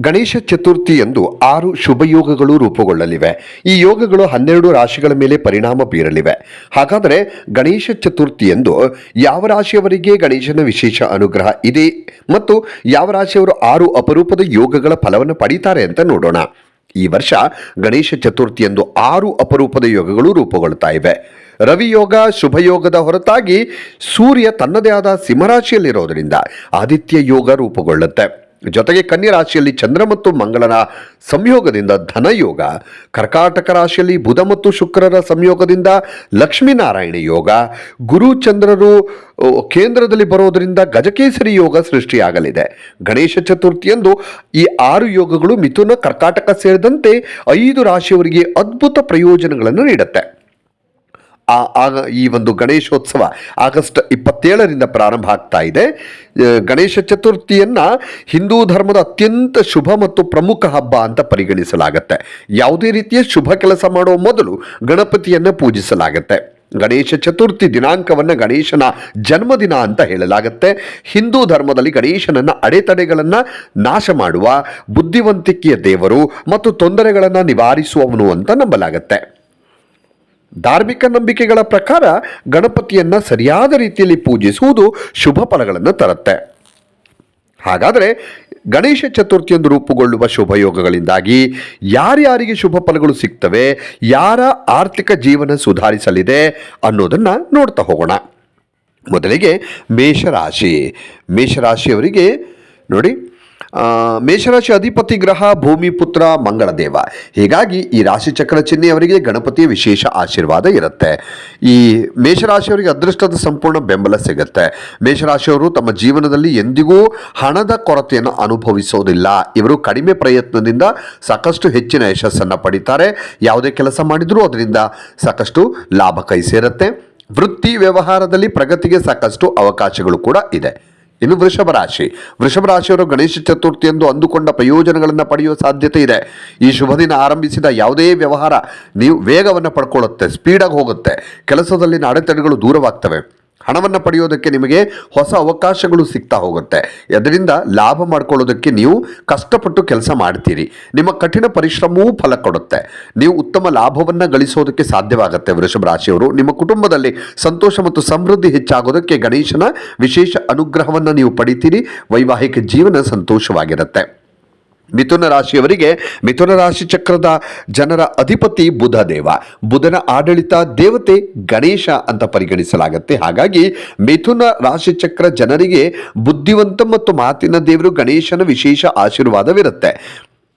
ಗಣೇಶ ಚತುರ್ಥಿ ಎಂದು ಆರು ಶುಭ ಯೋಗಗಳು ರೂಪುಗೊಳ್ಳಲಿವೆ. ಈ ಯೋಗಗಳು ಹನ್ನೆರಡು ರಾಶಿಗಳ ಮೇಲೆ ಪರಿಣಾಮ ಬೀರಲಿವೆ. ಹಾಗಾದರೆ ಗಣೇಶ ಚತುರ್ಥಿ ಎಂದು ಯಾವ ರಾಶಿಯವರಿಗೆ ಗಣೇಶನ ವಿಶೇಷ ಅನುಗ್ರಹ ಇದೆ ಮತ್ತು ಯಾವ ರಾಶಿಯವರು ಆರು ಅಪರೂಪದ ಯೋಗಗಳ ಫಲವನ್ನು ಪಡೀತಾರೆ ಅಂತ ನೋಡೋಣ. ಈ ವರ್ಷ ಗಣೇಶ ಚತುರ್ಥಿಯಂದು ಆರು ಅಪರೂಪದ ಯೋಗಗಳು ರೂಪುಗೊಳ್ತಾ ಇವೆ. ರವಿಯೋಗ ಶುಭಯೋಗದ ಶುಭ ಯೋಗದ ಹೊರತಾಗಿ ಸೂರ್ಯ ತನ್ನದೇ ಆದ ಸಿಂಹರಾಶಿಯಲ್ಲಿರೋದರಿಂದ ಆದಿತ್ಯ ಯೋಗ ರೂಪುಗೊಳ್ಳುತ್ತೆ. ಜೊತೆಗೆ ಕನ್ಯಾ ರಾಶಿಯಲ್ಲಿ ಚಂದ್ರ ಮತ್ತು ಮಂಗಳನ ಸಂಯೋಗದಿಂದ ಧನಯೋಗ, ಕರ್ಕಾಟಕ ರಾಶಿಯಲ್ಲಿ ಬುಧ ಮತ್ತು ಶುಕ್ರರ ಸಂಯೋಗದಿಂದ ಲಕ್ಷ್ಮೀನಾರಾಯಣ ಯೋಗ, ಗುರು ಚಂದ್ರರು ಕೇಂದ್ರದಲ್ಲಿ ಬರೋದರಿಂದ ಗಜಕೇಸರಿ ಯೋಗ ಸೃಷ್ಟಿಯಾಗಲಿದೆ. ಗಣೇಶ ಚತುರ್ಥಿಯಂದು ಈ ಆರು ಯೋಗಗಳು ಮಿಥುನ, ಕರ್ಕಾಟಕ ಸೇರಿದಂತೆ ಐದು ರಾಶಿಯವರಿಗೆ ಅದ್ಭುತ ಪ್ರಯೋಜನಗಳನ್ನು ನೀಡುತ್ತೆ. ಆಗ ಈ ಒಂದು ಗಣೇಶೋತ್ಸವ ಆಗಸ್ಟ್ ಇಪ್ಪತ್ತೇಳರಿಂದ ಪ್ರಾರಂಭ ಆಗ್ತಾ ಇದೆ. ಗಣೇಶ ಚತುರ್ಥಿಯನ್ನು ಹಿಂದೂ ಧರ್ಮದ ಅತ್ಯಂತ ಶುಭ ಮತ್ತು ಪ್ರಮುಖ ಹಬ್ಬ ಅಂತ ಪರಿಗಣಿಸಲಾಗುತ್ತೆ. ಯಾವುದೇ ರೀತಿಯ ಶುಭ ಕೆಲಸ ಮಾಡುವ ಮೊದಲು ಗಣಪತಿಯನ್ನು ಪೂಜಿಸಲಾಗುತ್ತೆ. ಗಣೇಶ ಚತುರ್ಥಿ ದಿನಾಂಕವನ್ನು ಗಣೇಶನ ಜನ್ಮದಿನ ಅಂತ ಹೇಳಲಾಗುತ್ತೆ. ಹಿಂದೂ ಧರ್ಮದಲ್ಲಿ ಗಣೇಶನನ್ನ ಅಡೆತಡೆಗಳನ್ನು ನಾಶ ಮಾಡುವ ಬುದ್ಧಿವಂತಿಕೆಯ ದೇವರು ಮತ್ತು ತೊಂದರೆಗಳನ್ನು ನಿವಾರಿಸುವವನು ಅಂತ ನಂಬಲಾಗತ್ತೆ. ಧಾರ್ಮಿಕ ನಂಬಿಕೆಗಳ ಪ್ರಕಾರ ಗಣಪತಿಯನ್ನು ಸರಿಯಾದ ರೀತಿಯಲ್ಲಿ ಪೂಜಿಸುವುದು ಶುಭ ಫಲಗಳನ್ನು ತರುತ್ತೆ. ಹಾಗಾದರೆ ಗಣೇಶ ಚತುರ್ಥಿಯಂದು ರೂಪುಗೊಳ್ಳುವ ಶುಭಯೋಗಗಳಿಂದಾಗಿ ಯಾರ್ಯಾರಿಗೆ ಶುಭ ಫಲಗಳು ಸಿಗ್ತವೆ, ಯಾರ ಆರ್ಥಿಕ ಜೀವನ ಸುಧಾರಿಸಲಿದೆ ಅನ್ನೋದನ್ನು ನೋಡ್ತಾ ಹೋಗೋಣ. ಮೊದಲಿಗೆ ಮೇಷರಾಶಿ. ಮೇಷರಾಶಿಯವರಿಗೆ ನೋಡಿ ಮೇಷರಾಶಿ ಅಧಿಪತಿ ಗ್ರಹ ಭೂಮಿ ಪುತ್ರ ಮಂಗಳ ದೇವ ಹೀಗಾಗಿ ಈ ರಾಶಿ ಚಕ್ರ ಚಿಹ್ನೆಯವರಿಗೆ ಗಣಪತಿಯ ವಿಶೇಷ ಆಶೀರ್ವಾದ ಇರುತ್ತೆ. ಈ ಮೇಷರಾಶಿಯವರಿಗೆ ಅದೃಷ್ಟದ ಸಂಪೂರ್ಣ ಬೆಂಬಲ ಸಿಗುತ್ತೆ. ಮೇಷರಾಶಿಯವರು ತಮ್ಮ ಜೀವನದಲ್ಲಿ ಎಂದಿಗೂ ಹಣದ ಕೊರತೆಯನ್ನು ಅನುಭವಿಸೋದಿಲ್ಲ. ಇವರು ಕಡಿಮೆ ಪ್ರಯತ್ನದಿಂದ ಸಾಕಷ್ಟು ಹೆಚ್ಚಿನ ಯಶಸ್ಸನ್ನು ಪಡಿತಾರೆ. ಯಾವುದೇ ಕೆಲಸ ಮಾಡಿದರೂ ಅದರಿಂದ ಸಾಕಷ್ಟು ಲಾಭ ಕೈ ಸೇರುತ್ತೆ. ವೃತ್ತಿ ವ್ಯವಹಾರದಲ್ಲಿ ಪ್ರಗತಿಗೆ ಸಾಕಷ್ಟು ಅವಕಾಶಗಳು ಕೂಡ ಇದೆ. ಇನ್ನು ವೃಷಭ ರಾಶಿ. ವೃಷಭ ರಾಶಿಯವರು ಗಣೇಶ ಚತುರ್ಥಿ ಎಂದು ಅಂದುಕೊಂಡ ಪ್ರಯೋಜನಗಳನ್ನು ಪಡೆಯುವ ಸಾಧ್ಯತೆ ಇದೆ. ಈ ಶುಭ ದಿನ ಆರಂಭಿಸಿದ ಯಾವುದೇ ವ್ಯವಹಾರ ನೀವು ವೇಗವನ್ನು ಪಡ್ಕೊಳ್ಳುತ್ತೆ ಸ್ಪೀಡಾಗಿ ಹೋಗುತ್ತೆ. ಕೆಲಸದಲ್ಲಿನ ಅಡೆತಡೆಗಳು ದೂರವಾಗ್ತವೆ. ಹಣವನ್ನು ಪಡೆಯೋದಕ್ಕೆ ನಿಮಗೆ ಹೊಸ ಅವಕಾಶಗಳು ಸಿಗ್ತಾ ಹೋಗುತ್ತೆ. ಅದರಿಂದ ಲಾಭ ಮಾಡ್ಕೊಳ್ಳೋದಕ್ಕೆ ನೀವು ಕಷ್ಟಪಟ್ಟು ಕೆಲಸ ಮಾಡ್ತೀರಿ. ನಿಮ್ಮ ಕಠಿಣ ಪರಿಶ್ರಮವೂ ಫಲ ಕೊಡುತ್ತೆ. ನೀವು ಉತ್ತಮ ಲಾಭವನ್ನು ಗಳಿಸೋದಕ್ಕೆ ಸಾಧ್ಯವಾಗುತ್ತೆ ವೃಷಭ ರಾಶಿಯವರು. ನಿಮ್ಮ ಕುಟುಂಬದಲ್ಲಿ ಸಂತೋಷ ಮತ್ತು ಸಮೃದ್ಧಿ ಹೆಚ್ಚಾಗೋದಕ್ಕೆ ಗಣೇಶನ ವಿಶೇಷ ಅನುಗ್ರಹವನ್ನು ನೀವು ಪಡಿತೀರಿ. ವೈವಾಹಿಕ ಜೀವನ ಸಂತೋಷವಾಗಿರುತ್ತೆ. ಮಿಥುನ ರಾಶಿಯವರಿಗೆ ಮಿಥುನ ರಾಶಿ ಚಕ್ರದ ಜನರ ಅಧಿಪತಿ ಬುಧ ದೇವ. ಬುಧನ ಆಡಳಿತ ದೇವತೆ ಗಣೇಶ ಅಂತ ಪರಿಗಣಿಸಲಾಗುತ್ತೆ. ಹಾಗಾಗಿ ಮಿಥುನ ರಾಶಿ ಚಕ್ರ ಜನರಿಗೆ ಬುದ್ಧಿವಂತ ಮತ್ತು ಮಾತಿನ ದೇವರು ಗಣೇಶನ ವಿಶೇಷ ಆಶೀರ್ವಾದವಿರುತ್ತೆ.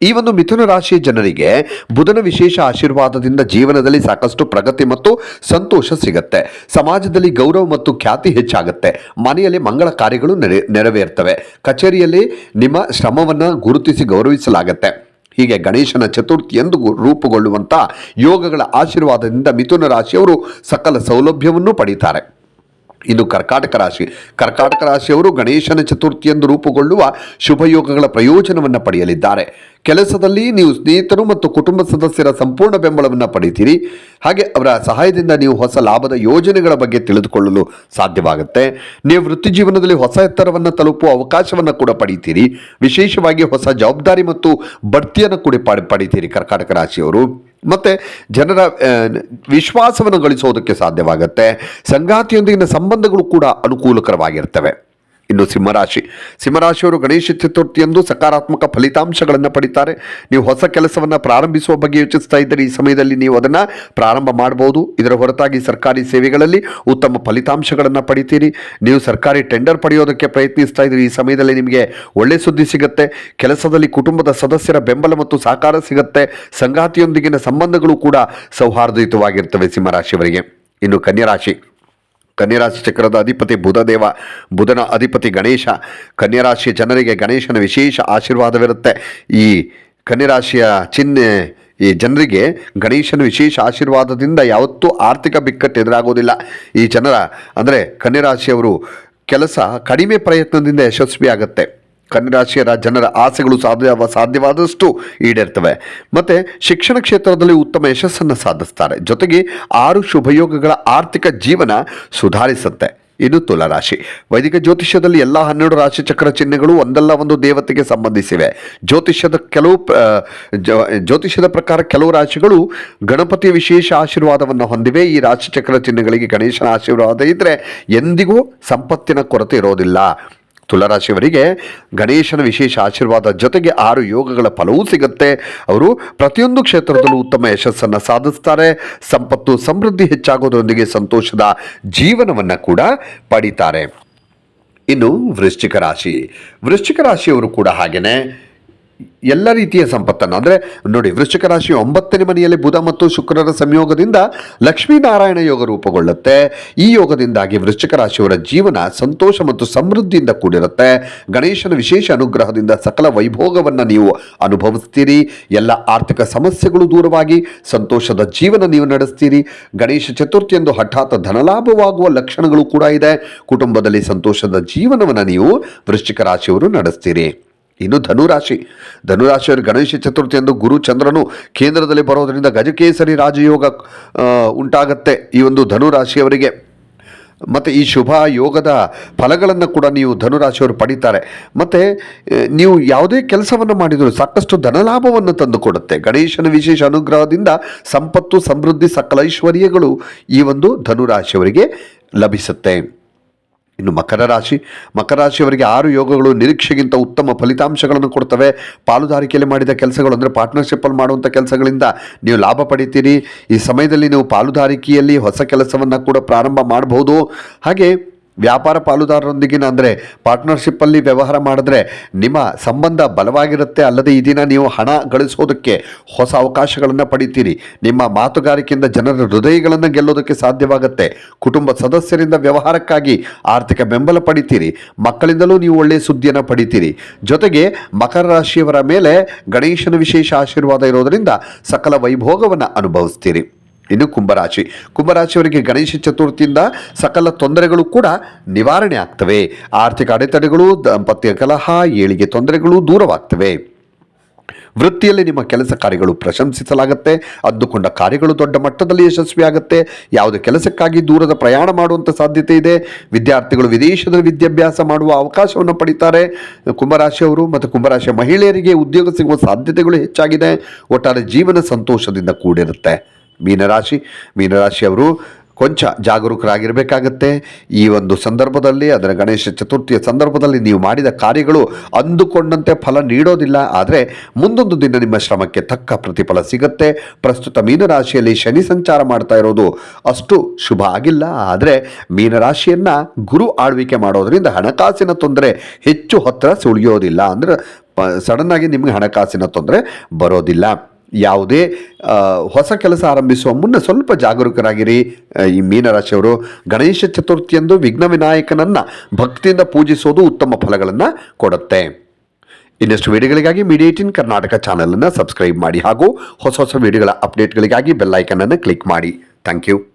ಈ ಒಂದು ಮಿಥುನ ರಾಶಿಯ ಜನರಿಗೆ ಬುಧನ ವಿಶೇಷ ಆಶೀರ್ವಾದದಿಂದ ಜೀವನದಲ್ಲಿ ಸಾಕಷ್ಟು ಪ್ರಗತಿ ಮತ್ತು ಸಂತೋಷ ಸಿಗುತ್ತೆ. ಸಮಾಜದಲ್ಲಿ ಗೌರವ ಮತ್ತು ಖ್ಯಾತಿ ಹೆಚ್ಚಾಗುತ್ತೆ. ಮನೆಯಲ್ಲಿ ಮಂಗಳ ಕಾರ್ಯಗಳು ನೆರೆ, ನೆರವೇರ್ತವೆ. ಕಚೇರಿಯಲ್ಲಿ ನಿಮ್ಮ ಶ್ರಮವನ್ನು ಗುರುತಿಸಿ ಗೌರವಿಸಲಾಗುತ್ತೆ. ಹೀಗೆ ಗಣೇಶನ ಚತುರ್ಥಿಯಂದು ಗು- ರೂಪುಗೊಳ್ಳುವಂಥ ಯೋಗಗಳ ಆಶೀರ್ವಾದದಿಂದ ಮಿಥುನ ರಾಶಿಯವರು ಸಕಲ ಸೌಲಭ್ಯವನ್ನು ಪಡೀತಾರೆ. ಇನ್ನು ಕರ್ಕಾಟಕ ರಾಶಿ. ಕರ್ಕಾಟಕ ರಾಶಿಯವರು ಗಣೇಶನ ಚತುರ್ಥಿಯಂದು ರೂಪುಗೊಳ್ಳುವ ಶುಭಯೋಗಗಳ ಪ್ರಯೋಜನವನ್ನು ಪಡೆಯಲಿದ್ದಾರೆ. ಕೆಲಸದಲ್ಲಿ ನೀವು ಸ್ನೇಹಿತರು ಮತ್ತು ಕುಟುಂಬ ಸದಸ್ಯರ ಸಂಪೂರ್ಣ ಬೆಂಬಲವನ್ನು ಪಡಿತೀರಿ ಹಾಗೆ ಅವರ ಸಹಾಯದಿಂದ ನೀವು ಹೊಸ ಲಾಭದ ಯೋಜನೆಗಳ ಬಗ್ಗೆ ತಿಳಿದುಕೊಳ್ಳಲು ಸಾಧ್ಯವಾಗುತ್ತೆ. ನೀವು ವೃತ್ತಿ ಜೀವನದಲ್ಲಿ ಹೊಸ ಎತ್ತರವನ್ನು ತಲುಪುವ ಅವಕಾಶವನ್ನು ಕೂಡ ಪಡಿತೀರಿ ವಿಶೇಷವಾಗಿ ಹೊಸ ಜವಾಬ್ದಾರಿ ಮತ್ತು ಬಡ್ತಿಯನ್ನು ಕೂಡ ಪಡಿ ಪಡಿತೀರಿ ಕರ್ಕಾಟಕ ರಾಶಿಯವರು. ಮತ್ತು ಜನರ ವಿಶ್ವಾಸವನ್ನು ಗಳಿಸೋದಕ್ಕೆ ಸಾಧ್ಯವಾಗುತ್ತೆ. ಸಂಗಾತಿಯೊಂದಿಗಿನ ಸಂಬಂಧಗಳು ಕೂಡ ಅನುಕೂಲಕರವಾಗಿರ್ತವೆ. ಇನ್ನು ಸಿಂಹರಾಶಿ. ಸಿಂಹರಾಶಿಯವರು ಗಣೇಶ ಚತುರ್ಥಿಯಂದು ಸಕಾರಾತ್ಮಕ ಫಲಿತಾಂಶಗಳನ್ನು ಪಡಿತಾರೆ. ನೀವು ಹೊಸ ಕೆಲಸವನ್ನು ಪ್ರಾರಂಭಿಸುವ ಬಗ್ಗೆ ಯೋಚಿಸ್ತಾ ಇದ್ದರೆ ಈ ಸಮಯದಲ್ಲಿ ನೀವು ಅದನ್ನು ಪ್ರಾರಂಭ ಮಾಡಬಹುದು. ಇದರ ಹೊರತಾಗಿ ಸರ್ಕಾರಿ ಸೇವೆಗಳಲ್ಲಿ ಉತ್ತಮ ಫಲಿತಾಂಶಗಳನ್ನು ಪಡಿತೀರಿ. ನೀವು ಸರ್ಕಾರಿ ಟೆಂಡರ್ ಪಡೆಯೋದಕ್ಕೆ ಪ್ರಯತ್ನಿಸ್ತಾ ಇದ್ದೀರಿ ಈ ಸಮಯದಲ್ಲಿ ನಿಮಗೆ ಒಳ್ಳೆ ಸುದ್ದಿ ಸಿಗುತ್ತೆ. ಕೆಲಸದಲ್ಲಿ ಕುಟುಂಬದ ಸದಸ್ಯರ ಬೆಂಬಲ ಮತ್ತು ಸಹಕಾರ ಸಿಗುತ್ತೆ. ಸಂಗಾತಿಯೊಂದಿಗಿನ ಸಂಬಂಧಗಳು ಕೂಡ ಸೌಹಾರ್ದಯುತವಾಗಿರ್ತವೆ ಸಿಂಹರಾಶಿಯವರಿಗೆ. ಇನ್ನು ಕನ್ಯರಾಶಿ. ಕನ್ಯರಾಶಿ ಚಕ್ರದ ಅಧಿಪತಿ ಬುಧದೇವ, ಬುಧನ ಅಧಿಪತಿ ಗಣೇಶ. ಕನ್ಯರಾಶಿಯ ಜನರಿಗೆ ಗಣೇಶನ ವಿಶೇಷ ಆಶೀರ್ವಾದವಿರುತ್ತೆ. ಈ ಕನ್ಯರಾಶಿಯ ಚಿಹ್ನೆ, ಈ ಜನರಿಗೆ ಗಣೇಶನ ವಿಶೇಷ ಆಶೀರ್ವಾದದಿಂದ ಯಾವತ್ತೂ ಆರ್ಥಿಕ ಬಿಕ್ಕಟ್ಟು ಎದುರಾಗೋದಿಲ್ಲ. ಈ ಜನರ, ಅಂದರೆ ಕನ್ಯರಾಶಿಯವರು ಕೆಲಸ ಕಡಿಮೆ ಪ್ರಯತ್ನದಿಂದ ಯಶಸ್ವಿಯಾಗುತ್ತೆ. ಕನ್ಯರಾಶಿಯ ಜನರ ಆಸೆಗಳು ಸಾಧ್ಯ ಸಾಧ್ಯವಾದಷ್ಟು ಈಡೇರ್ತವೆ. ಮತ್ತು ಶಿಕ್ಷಣ ಕ್ಷೇತ್ರದಲ್ಲಿ ಉತ್ತಮ ಯಶಸ್ಸನ್ನು ಸಾಧಿಸ್ತಾರೆ. ಜೊತೆಗೆ ಆರು ಶುಭಯೋಗಗಳ ಆರ್ಥಿಕ ಜೀವನ ಸುಧಾರಿಸುತ್ತೆ. ಇನ್ನು ತುಲಾರಾಶಿ ವೈದಿಕ ಜ್ಯೋತಿಷ್ಯದಲ್ಲಿ ಎಲ್ಲ ಹನ್ನೆರಡು ರಾಶಿ ಚಕ್ರ ಚಿಹ್ನೆಗಳು ಒಂದಲ್ಲ ಒಂದು ದೇವತೆಗೆ ಸಂಬಂಧಿಸಿವೆ. ಜ್ಯೋತಿಷ್ಯದ ಕೆಲವು ಜ್ಯೋತಿಷ್ಯದ ಪ್ರಕಾರ ಕೆಲವು ರಾಶಿಗಳು ಗಣಪತಿಯ ವಿಶೇಷ ಆಶೀರ್ವಾದವನ್ನು ಹೊಂದಿವೆ. ಈ ರಾಶಿ ಚಕ್ರ ಚಿಹ್ನೆಗಳಿಗೆ ಗಣೇಶನ ಆಶೀರ್ವಾದ ಇದ್ದರೆ ಎಂದಿಗೂ ಸಂಪತ್ತಿನ ಕೊರತೆ ಇರೋದಿಲ್ಲ. ತುಲಾರಾಶಿಯವರಿಗೆ ಗಣೇಶನ ವಿಶೇಷ ಆಶೀರ್ವಾದ ಜೊತೆಗೆ ಆರು ಯೋಗಗಳ ಫಲವೂ ಸಿಗುತ್ತೆ. ಅವರು ಪ್ರತಿಯೊಂದು ಕ್ಷೇತ್ರದಲ್ಲೂ ಉತ್ತಮ ಯಶಸ್ಸನ್ನು ಸಾಧಿಸ್ತಾರೆ. ಸಂಪತ್ತು, ಸಮೃದ್ಧಿ ಹೆಚ್ಚಾಗೋದರೊಂದಿಗೆ ಸಂತೋಷದ ಜೀವನವನ್ನು ಕೂಡ ಪಡಿತಾರೆ. ಇನ್ನು ವೃಶ್ಚಿಕ ರಾಶಿ. ವೃಶ್ಚಿಕ ರಾಶಿಯವರು ಕೂಡ ಹಾಗೇನೆ. ಎಲ್ಲ ರೀತಿಯ ಸಂಪತ್ತನ್ನು. ಅಂದರೆ ನೋಡಿ, ವೃಶ್ಚಿಕ ರಾಶಿ ಒಂಬತ್ತನೇ ಮನೆಯಲ್ಲಿ ಬುಧ ಮತ್ತು ಶುಕ್ರರ ಸಂಯೋಗದಿಂದ ಲಕ್ಷ್ಮೀನಾರಾಯಣ ಯೋಗ ರೂಪುಗೊಳ್ಳುತ್ತೆ. ಈ ಯೋಗದಿಂದಾಗಿ ವೃಶ್ಚಿಕ ರಾಶಿಯವರ ಜೀವನ ಸಂತೋಷ ಮತ್ತು ಸಮೃದ್ಧಿಯಿಂದ ಕೂಡಿರುತ್ತೆ. ಗಣೇಶನ ವಿಶೇಷ ಅನುಗ್ರಹದಿಂದ ಸಕಲ ವೈಭೋಗವನ್ನು ನೀವು ಅನುಭವಿಸ್ತೀರಿ. ಎಲ್ಲ ಆರ್ಥಿಕ ಸಮಸ್ಯೆಗಳು ದೂರವಾಗಿ ಸಂತೋಷದ ಜೀವನ ನೀವು ನಡೆಸ್ತೀರಿ. ಗಣೇಶ ಚತುರ್ಥಿಯಂದು ಹಠಾತ್ ಧನಲಾಭವಾಗುವ ಲಕ್ಷಣಗಳು ಕೂಡ ಇದೆ. ಕುಟುಂಬದಲ್ಲಿ ಸಂತೋಷದ ಜೀವನವನ್ನು ನೀವು ವೃಶ್ಚಿಕ ರಾಶಿಯವರು ನಡೆಸ್ತೀರಿ. ಇನ್ನು ಧನುರಾಶಿ. ಧನುರಾಶಿಯವರು ಗಣೇಶ ಚತುರ್ಥಿಯಂದು ಗುರು ಚಂದ್ರನು ಕೇಂದ್ರದಲ್ಲಿ ಬರೋದರಿಂದ ಗಜಕೇಸರಿ ರಾಜಯೋಗ ಉಂಟಾಗತ್ತೆ ಈ ಒಂದು ಧನುರಾಶಿಯವರಿಗೆ. ಮತ್ತು ಈ ಶುಭ ಯೋಗದ ಫಲಗಳನ್ನು ಕೂಡ ನೀವು ಧನುರಾಶಿಯವರು ಪಡೀತಾರೆ. ಮತ್ತು ನೀವು ಯಾವುದೇ ಕೆಲಸವನ್ನು ಮಾಡಿದರೂ ಸಾಕಷ್ಟು ಧನಲಾಭವನ್ನು ತಂದುಕೊಡುತ್ತೆ ಗಣೇಶನ ವಿಶೇಷ ಅನುಗ್ರಹದಿಂದ ಸಂಪತ್ತು, ಸಮೃದ್ಧಿ, ಸಕಲ ಐಶ್ವರ್ಯಗಳು ಈ ಒಂದು ಧನುರಾಶಿಯವರಿಗೆ ಲಭಿಸುತ್ತೆ. ಇನ್ನು ಮಕರ ರಾಶಿ. ಮಕರ ರಾಶಿಯವರಿಗೆ ಆರು ಯೋಗಗಳು ನಿರೀಕ್ಷೆಗಿಂತ ಉತ್ತಮ ಫಲಿತಾಂಶಗಳನ್ನು ಕೊಡ್ತವೆ. ಪಾಲುದಾರಿಕೆಯಲ್ಲಿ ಮಾಡಿದ ಕೆಲಸಗಳು ಅಂದರೆ ಪಾರ್ಟ್ನರ್ಶಿಪ್ಪಲ್ಲಿ ಮಾಡುವಂಥ ಕೆಲಸಗಳಿಂದ ನೀವು ಲಾಭ ಪಡಿತೀರಿ. ಈ ಸಮಯದಲ್ಲಿ ನೀವು ಪಾಲುದಾರಿಕೆಯಲ್ಲಿ ಹೊಸ ಕೆಲಸವನ್ನು ಕೂಡ ಪ್ರಾರಂಭ ಮಾಡಬಹುದು. ಹಾಗೆ ವ್ಯಾಪಾರ ಪಾಲುದಾರರೊಂದಿಗಿನ ಅಂದರೆ ಪಾರ್ಟ್ನರ್ಶಿಪ್ಪಲ್ಲಿ ವ್ಯವಹಾರ ಮಾಡಿದ್ರೆ ನಿಮ್ಮ ಸಂಬಂಧ ಬಲವಾಗಿರುತ್ತೆ ಅಲ್ಲದೆ ಈ ದಿನ ನೀವು ಹಣ ಗಳಿಸೋದಕ್ಕೆ ಹೊಸ ಅವಕಾಶಗಳನ್ನು ಪಡಿತೀರಿ. ನಿಮ್ಮ ಮಾತುಗಾರಿಕೆಯಿಂದ ಜನರ ಹೃದಯಗಳನ್ನು ಗೆಲ್ಲೋದಕ್ಕೆ ಸಾಧ್ಯವಾಗುತ್ತೆ. ಕುಟುಂಬ ಸದಸ್ಯರಿಂದ ವ್ಯವಹಾರಕ್ಕಾಗಿ ಆರ್ಥಿಕ ಬೆಂಬಲ ಪಡಿತೀರಿ. ಮಕ್ಕಳಿಂದಲೂ ನೀವು ಒಳ್ಳೆಯ ಸುದ್ದಿಯನ್ನು ಪಡಿತೀರಿ. ಜೊತೆಗೆ ಮಕರ ರಾಶಿಯವರ ಮೇಲೆ ಗಣೇಶನ ವಿಶೇಷ ಆಶೀರ್ವಾದ ಇರೋದರಿಂದ ಸಕಲ ವೈಭೋಗವನ್ನು ಅನುಭವಿಸ್ತೀರಿ. ಇನ್ನು ಕುಂಭರಾಶಿ. ಕುಂಭರಾಶಿಯವರಿಗೆ ಗಣೇಶ ಚತುರ್ಥಿಯಿಂದ ಸಕಲ ತೊಂದರೆಗಳು ಕೂಡ ನಿವಾರಣೆ ಆಗ್ತವೆ. ಆರ್ಥಿಕ ಅಡೆತಡೆಗಳು, ದಾಂಪತ್ಯ ಕಲಹ, ಏಳಿಗೆ ತೊಂದರೆಗಳು ದೂರವಾಗ್ತವೆ. ವೃತ್ತಿಯಲ್ಲಿ ನಿಮ್ಮ ಕೆಲಸ ಕಾರ್ಯಗಳು ಪ್ರಶಂಸಿಸಲಾಗುತ್ತೆ. ಅದ್ದುಕೊಂಡ ಕಾರ್ಯಗಳು ದೊಡ್ಡ ಮಟ್ಟದಲ್ಲಿ ಯಶಸ್ವಿಯಾಗುತ್ತೆ. ಯಾವುದೇ ಕೆಲಸಕ್ಕಾಗಿ ದೂರದ ಪ್ರಯಾಣ ಮಾಡುವಂಥ ಸಾಧ್ಯತೆ ಇದೆ. ವಿದ್ಯಾರ್ಥಿಗಳು ವಿದೇಶದಲ್ಲಿ ವಿದ್ಯಾಭ್ಯಾಸ ಮಾಡುವ ಅವಕಾಶವನ್ನು ಪಡಿತಾರೆ. ಕುಂಭರಾಶಿಯವರು ಮತ್ತು ಕುಂಭರಾಶಿಯ ಮಹಿಳೆಯರಿಗೆ ಉದ್ಯೋಗ ಸಿಗುವ ಸಾಧ್ಯತೆಗಳು ಹೆಚ್ಚಾಗಿದೆ. ಒಟ್ಟಾರೆ ಜೀವನ ಸಂತೋಷದಿಂದ ಕೂಡಿರುತ್ತೆ. ಮೀನರಾಶಿ, ಮೀನರಾಶಿಯವರು ಕೊಂಚ ಜಾಗರೂಕರಾಗಿರಬೇಕಾಗತ್ತೆ. ಈ ಒಂದು ಸಂದರ್ಭದಲ್ಲಿ, ಅದರ ಗಣೇಶ ಚತುರ್ಥಿಯ ಸಂದರ್ಭದಲ್ಲಿ ನೀವು ಮಾಡಿದ ಕಾರ್ಯಗಳು ಅಂದುಕೊಂಡಂತೆ ಫಲ ನೀಡೋದಿಲ್ಲ. ಆದರೆ ಮುಂದೊಂದು ದಿನ ನಿಮ್ಮ ಶ್ರಮಕ್ಕೆ ತಕ್ಕ ಪ್ರತಿಫಲ ಸಿಗುತ್ತೆ. ಪ್ರಸ್ತುತ ಮೀನರಾಶಿಯಲ್ಲಿ ಶನಿ ಸಂಚಾರ ಮಾಡ್ತಾ ಇರೋದು ಅಷ್ಟು ಶುಭ ಆಗಿಲ್ಲ. ಆದರೆ ಮೀನರಾಶಿಯನ್ನು ಗುರು ಆಳ್ವಿಕೆ ಮಾಡೋದರಿಂದ ಹಣಕಾಸಿನ ತೊಂದರೆ ಹೆಚ್ಚು ಹತ್ತಿರ ಸುಳಿಯೋದಿಲ್ಲ. ಅಂದರೆ ಸಡನ್ನಾಗಿ ನಿಮಗೆ ಹಣಕಾಸಿನ ತೊಂದರೆ ಬರೋದಿಲ್ಲ. ಯಾವುದೇ ಹೊಸ ಕೆಲಸ ಆರಂಭಿಸುವ ಮುನ್ನ ಸ್ವಲ್ಪ ಜಾಗರೂಕರಾಗಿರಿ. ಈ ಮೀನರಾಶಿಯವರು ಗಣೇಶ ಚತುರ್ಥಿಯಂದು ವಿಘ್ನ ವಿನಾಯಕನನ್ನು ಭಕ್ತಿಯಿಂದ ಪೂಜಿಸೋದು ಉತ್ತಮ ಫಲಗಳನ್ನು ಕೊಡುತ್ತೆ. ಇನ್ನಷ್ಟು ವಿಡಿಯೋಗಳಿಗಾಗಿ ಮೀಡಿಯೇಟಿನ್ ಕರ್ನಾಟಕ ಚಾನಲನ್ನು ಸಬ್ಸ್ಕ್ರೈಬ್ ಮಾಡಿ ಹಾಗೂ ಹೊಸ ಹೊಸ ವಿಡಿಯೋಗಳ ಅಪ್ಡೇಟ್ಗಳಿಗಾಗಿ ಬೆಲ್ಲೈಕನನ್ನು ಕ್ಲಿಕ್ ಮಾಡಿ. Thank you.